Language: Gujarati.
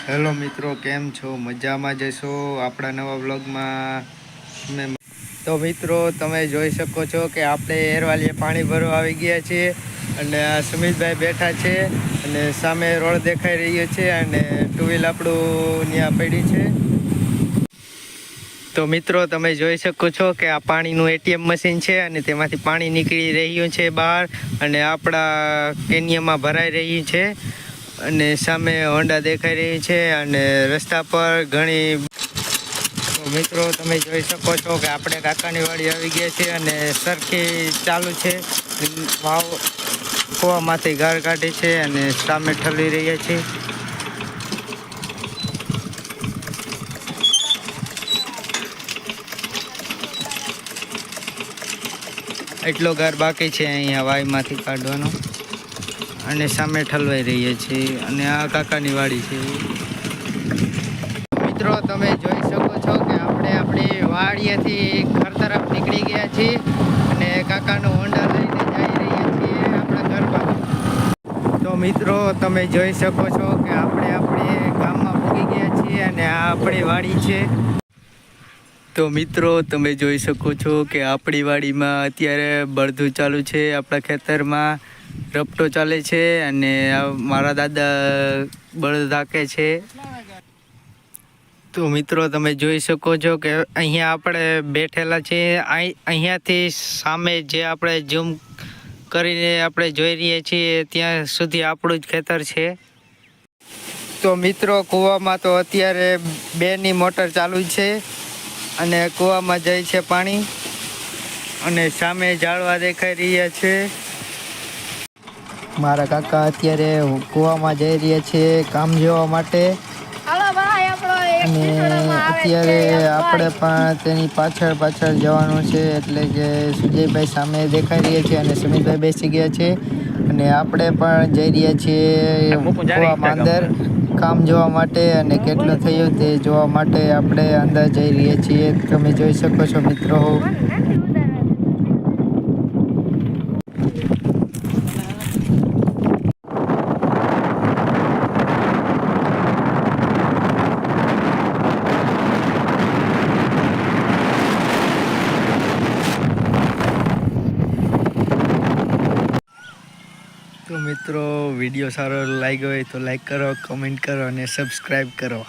હેલો મિત્રો, કેમ છો? મજામાં જશો આપણા નવા બ્લોગમાં તો મિત્રો, તમે જોઈ શકો છો કે આપણે એરવાલીએ પાણી ભરવા આવી ગયા છીએ અને સુમિતભાઈ બેઠા છે અને સામે રોડ દેખાઈ રહ્યો છે અને ટુ વ્હીલ આપણું ત્યાં પડી છે. તો મિત્રો, તમે જોઈ શકો છો કે આ પાણીનું એટીએમ મશીન છે અને તેમાંથી પાણી નીકળી રહ્યું છે બહાર અને આપણા કેનિયામાં ભરાઈ રહ્યું છે. અને સામે હોન્ડા દેખાઈ રહી છે અને રસ્તા પર ઘણી મિત્રો, તમે જોઈ શકો છો કે આપણે કાકાની વાડી આવી ગયા છે અને સરખી ચાલુ છે. વાવ કૂવામાંથી ગાર કાઢી છે અને સામે ઠલવી રહ્યા છે એટલો ગાર બાકી છે અહીંયા વાયમાંથી કાઢવાનો. અને સામે ઠલવાઈ રહીએ છીએ અને આ કાકાની વાડી છે. મિત્રો, તમે જોઈ શકો છો કે આપણે આપણી વાડીએથી ઘર તરફ નીકળી ગયા છીએ અને કાકાનો હોન્ડા લઈને જઈ રહ્યા છીએ આપણા ઘરમાં તો મિત્રો, તમે જોઈ શકો છો કે આપણે આપણે ગામમાં પૂગી ગયા છીએ અને આ આપણી વાડી છે. તો મિત્રો, તમે જોઈ શકો છો કે આપણી વાડીમાં અત્યારે બળદું ચાલુ છે આપણા ખેતરમાં. રપટો ચાલે છે અને મારા દાદા બળદ રાખે છે. તો મિત્રો, તમે જોઈ શકો છો કે અહીંયા આપણે બેઠેલા છે અહીં- અહીંયાથી સામે જે આપણે ઝૂમ કરીને આપણે જોઈ રહ્યા છીએ, ત્યાં સુધી આપણું જ ખેતર છે. તો મિત્રો, કૂવામાં તો અત્યારે બેની મોટર ચાલુ છે અને કૂવામાં જાય છે પાણી અને સામે ઝાડવા દેખાઈ રહ્યા છે. મારા કાકા અત્યારે કૂવામાં જઈ રહ્યા છે કામ જોવા માટે. અને અત્યારે આપણે પણ તેની પાછળ પાછળ જવાનું છે એટલે કે સુજયભાઈ સામે દેખાઈ રહ્યા છે અને સુમિતભાઈ બેસી ગયા છે. અને આપણે પણ જઈ રહ્યા છીએ કૂવામાં અંદર કામ જોવા માટે અને કેટલું થયું તે જોવા માટે આપણે અંદર જઈ રહ્યા છીએ. તમે જોઈ શકો છો મિત્રો. મિત્રો વીડિયો સારો લાગ્યો હોય તો લાઈક કરો કમેન્ટ કરો અને સબસ્ક્રાઈબ કરો.